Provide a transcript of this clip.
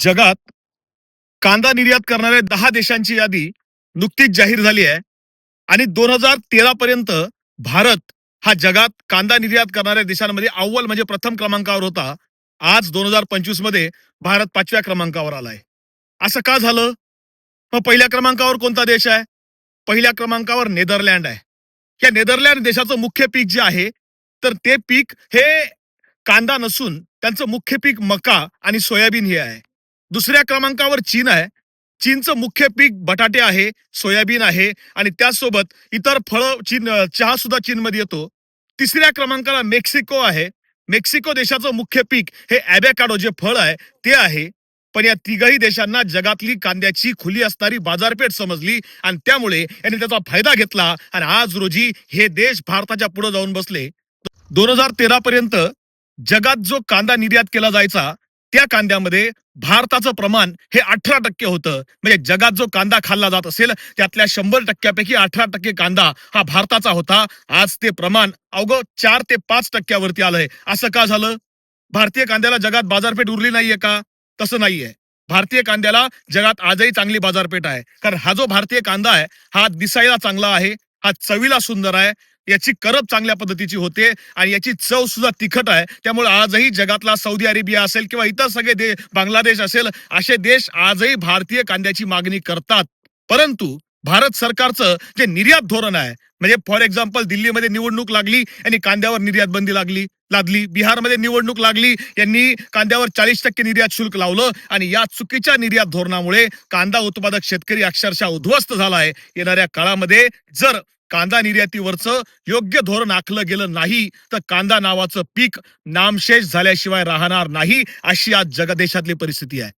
जगात कांदा निर्यात करणाऱ्या दहा देशांची यादी नुकतीच जाहीर झाली आहे. आणि दोन हजार तेरा पर्यंत भारत हा जगात कांदा निर्यात करणाऱ्या देशांमध्ये अव्वल म्हणजे प्रथम क्रमांकावर होता. आज दोन हजार पंचवीसमध्ये भारत पाचव्या क्रमांकावर आलाय. असं का झालं? मग पहिल्या क्रमांकावर कोणता देश आहे? पहिल्या क्रमांकावर नेदरलँड आहे. या नेदरलँड देशाचं मुख्य पीक जे आहे तर ते पीक हे कांदा नसून त्यांचं मुख्य पीक मका आणि सोयाबीन हे आहे. दुसऱ्या क्रमांकावर चीन आहे. चीनचं मुख्य पीक बटाटे आहे सोयाबीन आहे आणि त्याचसोबत इतर फळं चीन चहा सुद्धा चीनमध्ये येतो. तिसऱ्या क्रमांकाला मेक्सिको आहे. मेक्सिको देशाचं मुख्य पीक हे ॲबॅकाडो जे फळ आहे ते आहे. पण या तिघही देशांना जगातली कांद्याची खुली असणारी बाजारपेठ समजली आणि त्यामुळे यांनी त्याचा फायदा घेतला आणि आज रोजी हे देश भारताच्या पुढे जाऊन बसले. दोन हजार तेरा पर्यंत जगात जो कांदा निर्यात केला जायचा त्या कांद्यामध्ये भारताचं प्रमाण हे अठरा टक्के होतं. म्हणजे जगात जो कांदा खाल्ला जात असेल त्यातल्या शंभर टक्क्यापैकी अठरा टक्के कांदा हा भारताचा होता. आज ते प्रमाण अवघं चार ते पाच टक्क्यावरती आलंय. असं का झालं? भारतीय कांद्याला जगात बाजारपेठ उरली नाहीये का? तसं नाहीये. भारतीय कांद्याला जगात आजही चांगली बाजारपेठ आहे. कारण हा जो भारतीय कांदा आहे हा दिसायला चांगला आहे हा चवीला सुंदर आहे याची करप चांगल्या पद्धतीची होते आणि याची चव सुद्धा तिखट आहे. त्यामुळे आजही जगातला सौदी अरेबिया असेल किंवा इतर सगळे दे बांगलादेश असेल असे देश आजही भारतीय कांद्याची मागणी करतात. परंतु भारत सरकारचं जे निर्यात धोरण आहे म्हणजे फॉर एक्झाम्पल दिल्लीमध्ये निवडणूक लागली यांनी कांद्यावर निर्यात बंदी लागली लादली. बिहारमध्ये निवडणूक लागली यांनी कांद्यावर चाळीस टक्के निर्यात शुल्क लावलं आणि या चुकीच्या निर्यात धोरणामुळे कांदा उत्पादक शेतकरी अक्षरशः उद्ध्वस्त झाला आहे. येणाऱ्या काळामध्ये जर कांदा निर्यातीवरचं योग्य धोरण आखलं गेलं नाही तर कांदा नावाचं पीक नामशेष झाल्याशिवाय राहणार नाही अशी आज जगदेशातली परिस्थिती आहे.